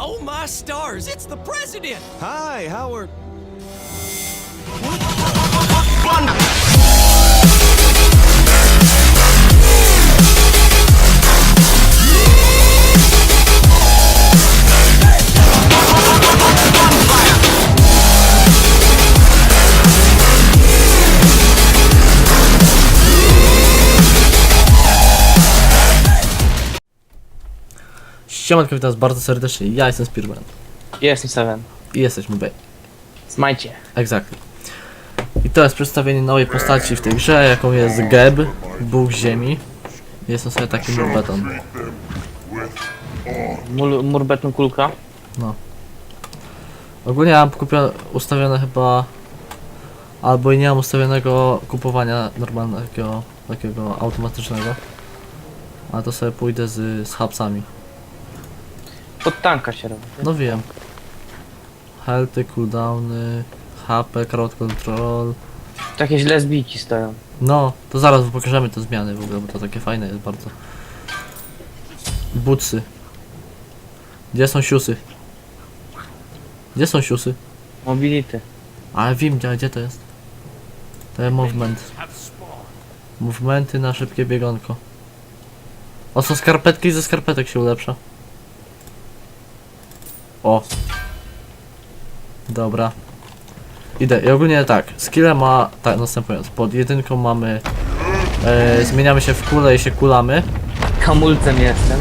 Oh my stars, it's the president! Hi, Howard. Siemanko, witam was bardzo serdecznie, ja jestem Spearman Jestem Seven. i jesteśmy B. Smajcie. Exactly. I to jest przedstawienie nowej postaci w tej grze, jaką jest Geb, Bóg Ziemi. Jest to sobie taki murbeton. Mur, murbetną kulka. Ogólnie mam kupione, ustawione chyba... Albo i nie mam ustawionego kupowania normalnego, takiego automatycznego. Ale to sobie pójdę z, z hapsami. Pod tanka się robi. No wiem. Healthy, cooldowny, HP, crowd control. Takie źle zbiki stoją. No, to zaraz pokażemy te zmiany w ogóle, bo to takie fajne jest bardzo. Butsy. Gdzie są siusy? Gdzie są siusy? Mobility. Ale wiem, gdzie, gdzie to jest. To jest movement. Movementy na szybkie biegonko. O, są skarpetki, ze skarpetek się ulepsza. O. Dobra. Idę. I ogólnie tak, skille ma tak następująco. Pod jedynką mamy e, zmieniamy się w kulę i się kulamy. Kamulcem jestem.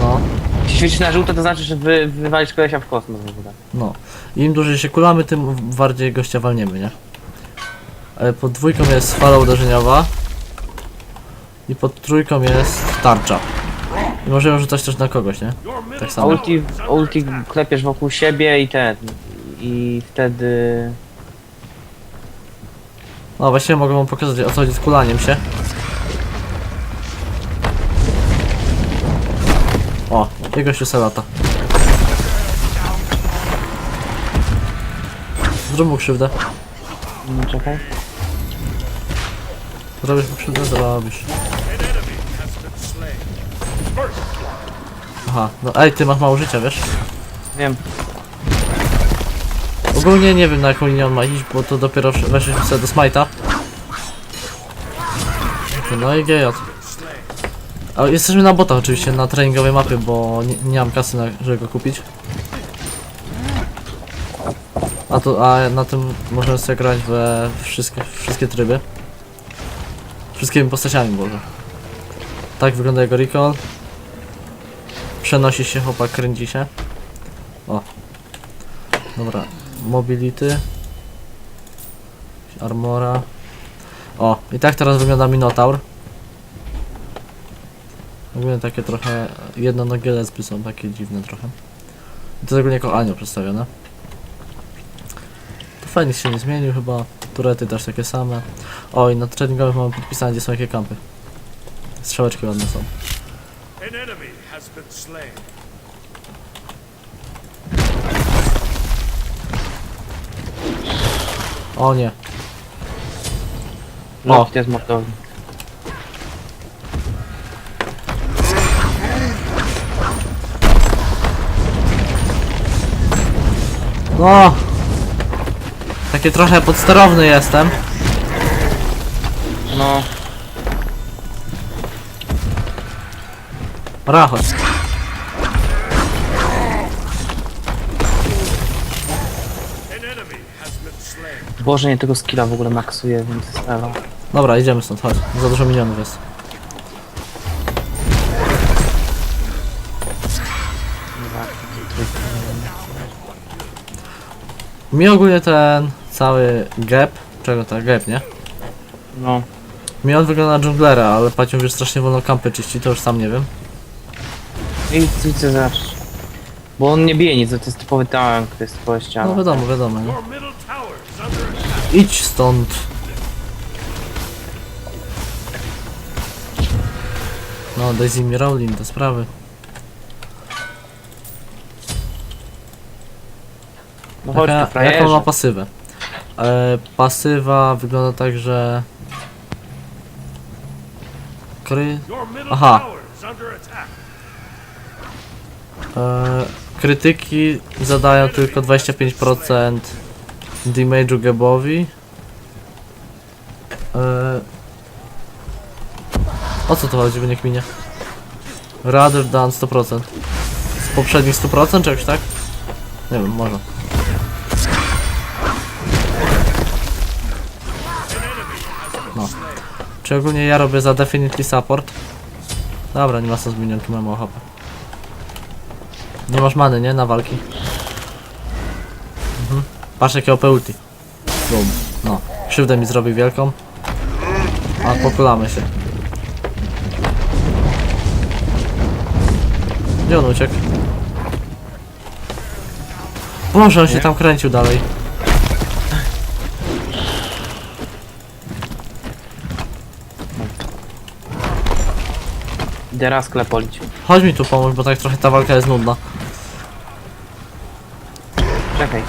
No, Jeśli świecisz na żółto, to znaczy, że wy, wywalisz kolesia w kosmos w ogóle. no. Im dłużej się kulamy, tym bardziej gościa walniemy, nie? E, pod dwójką jest fala uderzeniowa. I pod trójką jest tarcza. I możemy rzucać też na kogoś, nie? Tak A samo. ulti, ulti klepiesz wokół siebie i ten. I wtedy... No właściwie mogę wam pokazać o co chodzi z kulaniem się. O, jego się lata. Zrób mu krzywdę. No, czekaj. Zrobisz mu krzywdę? Zrobisz. Aha, no ej, ty masz mało życia, wiesz? Wiem. Ogólnie nie wiem na jaką linię on ma iść, bo to dopiero weszliśmy sobie do smite'a. No i GJ. A jesteśmy na botach oczywiście, na treningowej mapie, bo nie, nie mam kasy na, żeby go kupić. A to, a na tym możemy sobie grać we wszystkie, wszystkie tryby. Wszystkimi postaciami może. Tak wygląda jego recall. Przenosi się, chłopak kręci się. O. Dobra, mobility. Armora. O, i tak teraz wygląda Minotaur. Ogólnie takie trochę jednonogie lesby są takie dziwne trochę. I to jest ogólnie jako anioł przedstawione. Tu Fenix się nie zmienił chyba. Turety też takie same. O, i na treningowych mamy podpisane, gdzie są jakie kampy. Strzałeczki ładne są. An enemy has been slain. O nie. No, to jest mortowny. No! Takie trochę podsterowny jestem. No, Slain. Boże, nie tego skilla w ogóle maksuje, więc strzela. Dobra, idziemy stąd, chodź. Za dużo minionów jest. Mi ogólnie ten cały gap, czego to gap, nie? No. Mi on wygląda na dżunglera, ale Pacią już strasznie wolno kampy czyści, to już sam nie wiem. I co chcę zacząć? Bo on nie bije nic, to jest typowy tank, to jest typowa No ściana. wiadomo, wiadomo, nie? Idź stąd. No, Daisy mi Rowling, te sprawy. No chodź Jaka, tu, jaką ma pasywę? E, pasywa wygląda tak, że... Kry... Aha. Krytyki zadają tylko 25% damage'u Gebowi. E, o co to chodzi, by nie kminie? Rather than 100%. Z poprzednich 100% czy jakoś tak? Nie wiem, może. No. Czy ogólnie ja robię za definitely support? Dobra, nie ma sensu minionki, mamy ochapę. Nie masz many, nie? Na walki. Mhm. Patrz jakie OP ulti. No. Krzywdę mi zrobi wielką. A pokulamy się. Gdzie on uciekł? Boże, on się tam kręcił dalej. Idę raz klepolić. Chodź mi tu pomóż, bo tak trochę ta walka jest nudna. Czekaj.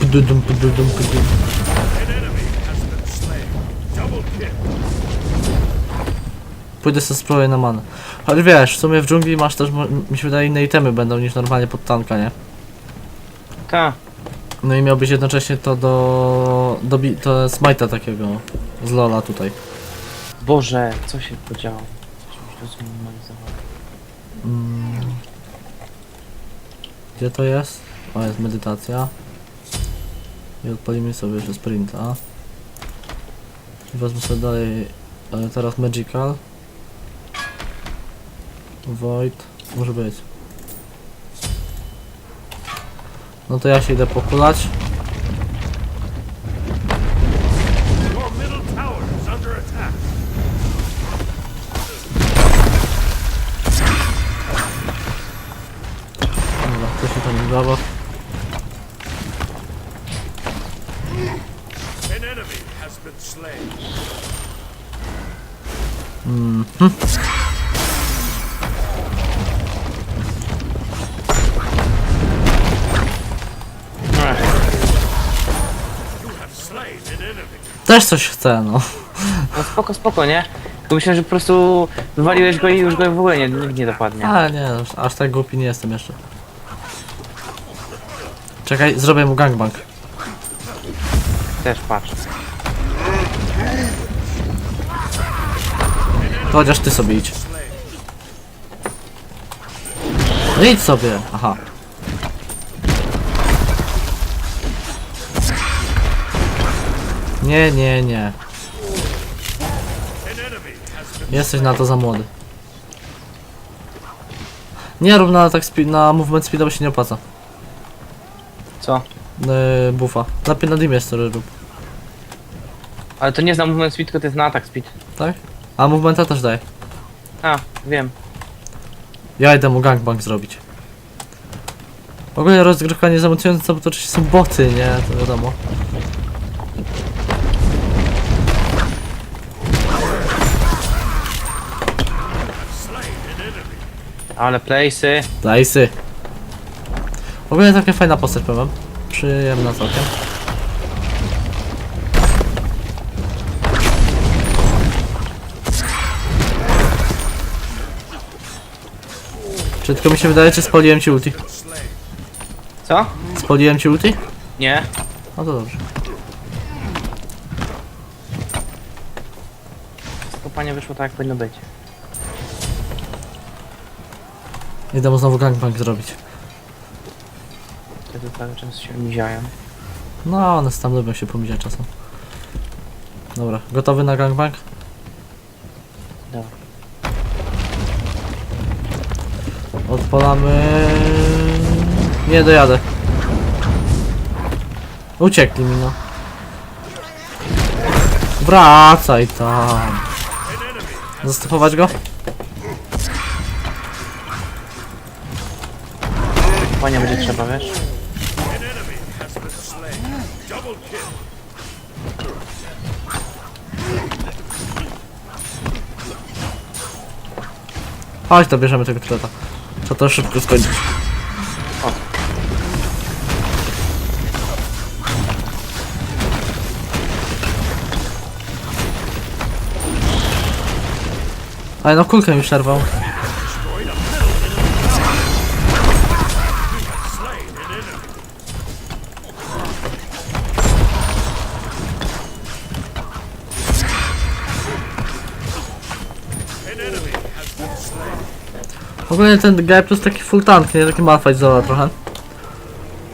Pududum, pududum, pududum. Pójdę sobie spróbuję na manę. Choć wiesz, w sumie w dżungli masz też, mi się wydaje, inne itemy będą niż normalnie pod tanka, nie? Ta. No i miałbyś jednocześnie to do... do bi- to smite'a takiego z Lola tutaj. Boże, co się podziało? Coś mi to zminimalizowało. Mm. Gdzie to jest? O, jest medytacja. I odpalimy sobie jeszcze sprinta. I Wezmę sobie dalej e, teraz Magical. Void. Może być. No to ja się idę pokulać. Dobra, to się tam zabaw. An enemy Też coś chcę, no. No spoko, spoko, nie? Tylko myślę, że po prostu wywaliłeś go i już go w ogóle nie, nikt nie dopadnie. Ale nie, aż, aż tak głupi nie jestem jeszcze. Czekaj, zrobię mu gangbang. Też patrz. To chociaż ty sobie idź. No idź sobie, aha. Nie, nie, nie. Jesteś na to za młody. Nie rób na speed, na movement speed, bo się nie opłaca. Co? Yy, buffa. Lepiej na dimie story rób, Ale to nie jest na movement speed, tylko to jest na atak speed. tak? A movementa też daje. A, wiem. Ja idę mu gangbang zrobić. W ogóle rozgrywka niezamocująca, bo to oczywiście są boty, nie? To wiadomo. Ale place'y. Dajsy. W ogóle taka fajna postać, powiem. Przyjemna całkiem. Czy tylko mi się wydaje, czy spaliłem ci ulti? Co? Spaliłem ci ulti? Nie. No to dobrze. Skopanie wyszło tak, jak powinno być. Idę mu znowu gangbang zrobić. Wtedy cały czas się miziają. No, one tam lubią się pomiziać czasem. Dobra, gotowy na gangbang? Dobra. Odpalamy... Nie dojadę. Uciekli mi no. Wracaj tam. Zastopować go? nie będzie trzeba, wiesz? Chodź, to bierzemy tego treta. To to szybko skończy. O. Ale no kulkę mi przerwał. Ogólnie ten guy plus taki full tank, nie? Taki malfight zola trochę.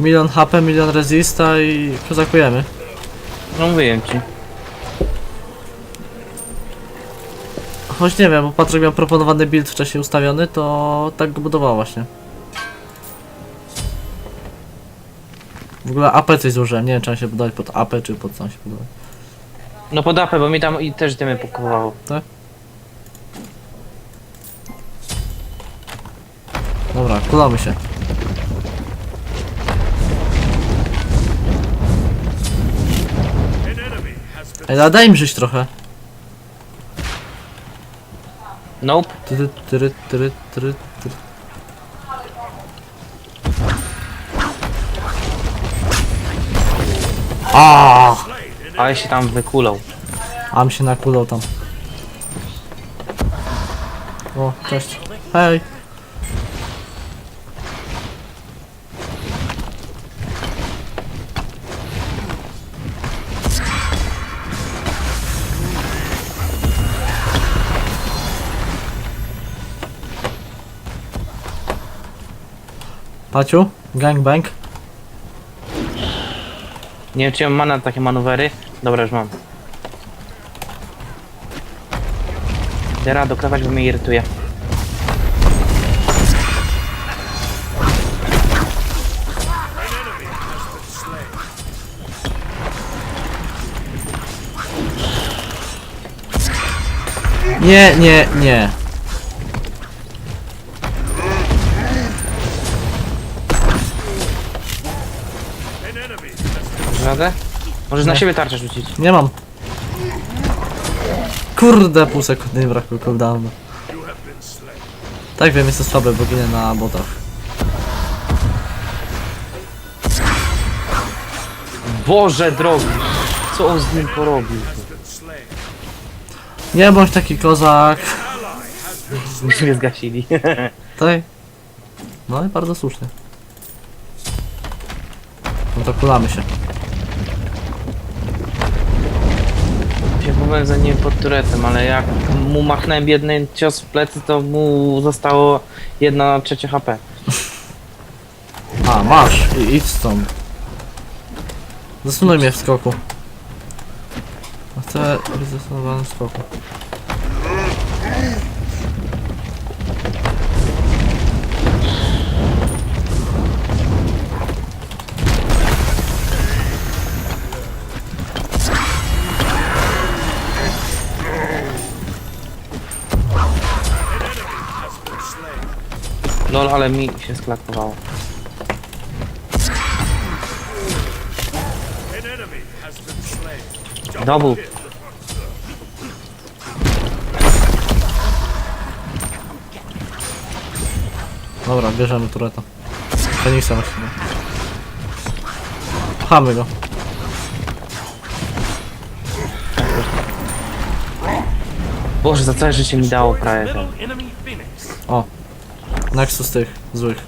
Milion HP, milion resista i kozakujemy. No mówiłem ci. Choć nie wiem, bo Patryk miał proponowany build wcześniej ustawiony, to tak go budował właśnie. W ogóle AP coś złożyłem, nie wiem czy mam się budować pod AP czy pod co mam się budować. No pod apę, bo mi tam i też dymy pokowało. Dobra, kulamy się. Ej, ale daj mi żyć trochę. Nope. Tyry, tyry, tyry, tyry, tyry. A, slain. An Ale się tam wykulał. Am się nakulał tam. O, cześć. Hej. Paciu, gangbang. Nie wiem czy mam mana na takie manewry. Dobra, już mam. Dera dokrawać, bo mnie irytuje. Nie, nie, nie. Radę? Możesz na siebie tarczę rzucić. Nie mam. Kurde, pół sekundy mi brakło cooldownu. Tak wiem, jestem słaby, bo ginę na botach. Boże drogi! Co on z nim porobił? Nie bądź taki kozak. Już mnie zgasili. Tak? No i bardzo słusznie. No to kulamy się. Się chowałem za nim pod turetem, ale jak mu machnąłem jeden cios w plecy, to mu zostało jedna trzecia HP. A, masz. I idź stąd. Zasunuj mnie w skoku. Chcę być zastanowany w skoku. Lol, ale mi się sklakowało. Double. Dobra, bierzemy tureta. Feniksa właściwie. Pchamy go. Boże, za całe życie mi dało prawie. O. Nexus tych złych.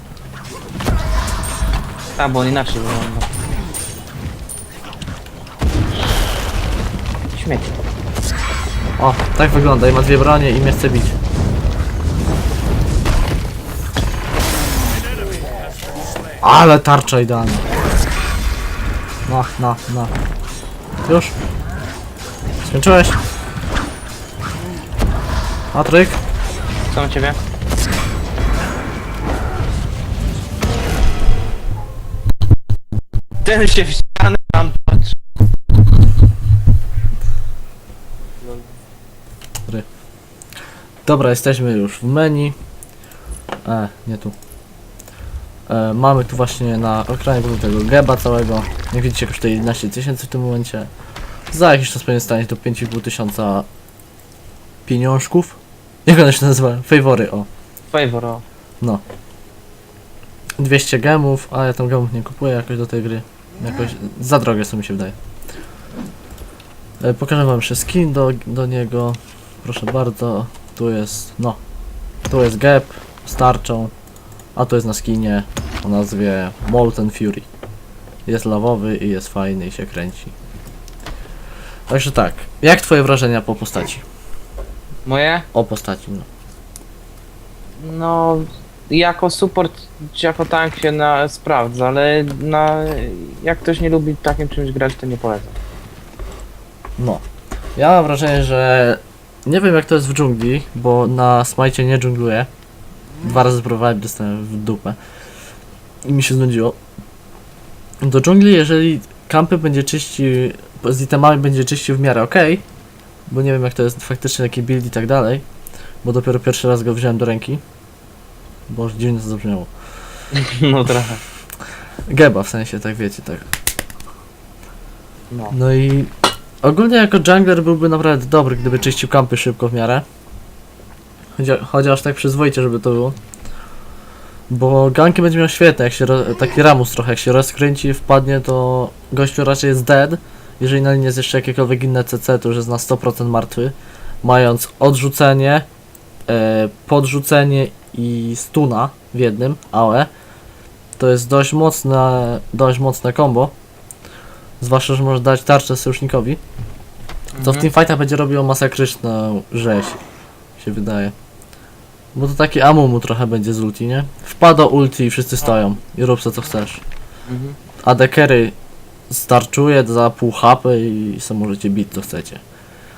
A, bo on inaczej wygląda. Śmieć. O, tak wygląda i ma dwie bronie i mnie chce bić. Ale tarcza idealna. No, no, no. Już? Skończyłeś? Patryk? Co u ciebie? Ten się w ścianę tam patrzy. Dobra, jesteśmy już w menu. E, nie tu. E, mamy tu właśnie na ekranie tego geba całego. Jak widzicie kosztuje 11 tysięcy w tym momencie. Za jakiś czas powinien stać do 5,5 tysiąca pieniążków. Jak one się nazywają? Favory, o. Favor, o. No. 200 gemów, a ja tam gemów nie kupuję jakoś do tej gry. Jakoś za drogie są mi się wydaje. E, pokażę wam jeszcze skin do, do niego. Proszę bardzo. Tu jest, no. Tu jest Gap z tarczą, a tu jest na skinie o nazwie Molten Fury. Jest lawowy i jest fajny i się kręci. Także tak, jak twoje wrażenia po postaci? Moje? O postaci, no. No, jako support, jako tank się na, sprawdza, ale na, jak ktoś nie lubi takim czymś grać, to nie polecam. No. Ja mam wrażenie, że nie wiem jak to jest w dżungli, bo na smajcie nie dżungluję. Dwa razy próbowałem, dostałem w dupę. I mi się znudziło. Do dżungli, jeżeli kampy będzie czyścił, z itemami będzie czyścił w miarę ok, bo nie wiem jak to jest faktycznie taki build i tak dalej, bo dopiero pierwszy raz go wziąłem do ręki. Bo już dziwnie to zabrzmiało. No trochę. Geba w sensie, tak wiecie, tak. No. No i ogólnie jako jungler byłby naprawdę dobry, gdyby czyścił kampy szybko w miarę. Chociaż, chociaż tak przyzwoicie, żeby to było. Bo ganki będzie miał świetne, jak się ro- taki ramus trochę, jak się rozkręci i wpadnie, to gościu raczej jest dead. Jeżeli na nim jest jeszcze jakiekolwiek inne CC, to już jest na 100% martwy. Mając odrzucenie, e, podrzucenie i stuna w jednym, AOE. To jest dość mocne, dość mocne combo. Zwłaszcza, że może dać tarczę sojusznikowi. To w Mhm. teamfightach będzie robiło masakryczną rzeź. Się wydaje. Bo to taki amumu trochę będzie z ulti, nie? Wpada ulti i wszyscy stoją. I rób co co chcesz. Mhm. A dekery starczuje za pół HP i sobie możecie bić co chcecie.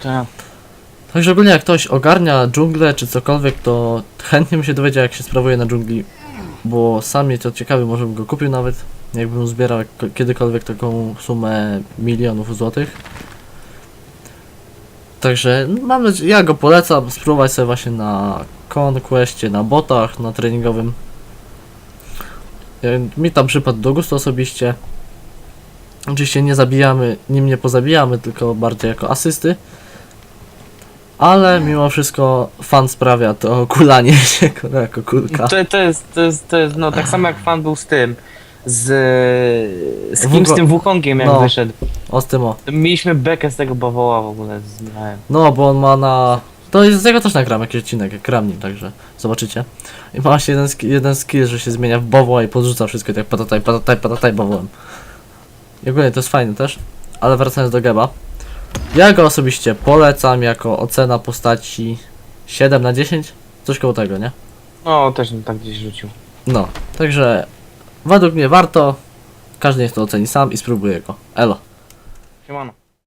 Tak. Także ogólnie jak ktoś ogarnia dżunglę czy cokolwiek, to chętnie bym się dowiedział jak się sprawuje na dżungli. Bo sam mnie to ciekawy, może bym go kupił nawet. Jakbym zbierał kiedykolwiek taką sumę milionów złotych. Także mam nadzieję, ja go polecam spróbować sobie właśnie na Conquestie, na botach, na treningowym. Mi tam przypadł do gustu osobiście. Oczywiście nie zabijamy, nim nie pozabijamy, tylko bardziej jako asysty. Ale mimo wszystko fan sprawia to kulanie się jako kulka. To, to, jest, to, jest, to jest, no tak samo jak fan był z tym, z, z kim, z tym Wukongiem jak No. wyszedł. O z tym o. Mieliśmy bekę z tego bawoła w ogóle z Michałem. No, bo on ma na... To jest z tego też nagram jakiś odcinek, jak gram nim, także zobaczycie. I ma właśnie jeden, sk- jeden skill, że się zmienia w bawła i podrzuca wszystko, tak patataj, patataj, patataj bawłem. I ogólnie to jest fajne też, ale wracając do Geba. Ja go osobiście polecam jako ocena postaci 7 na 10, coś koło tego, nie? No, też bym tak gdzieś rzucił. No, także według mnie warto. Każdy niech to oceni sam i spróbuje go. Elo. Siemano.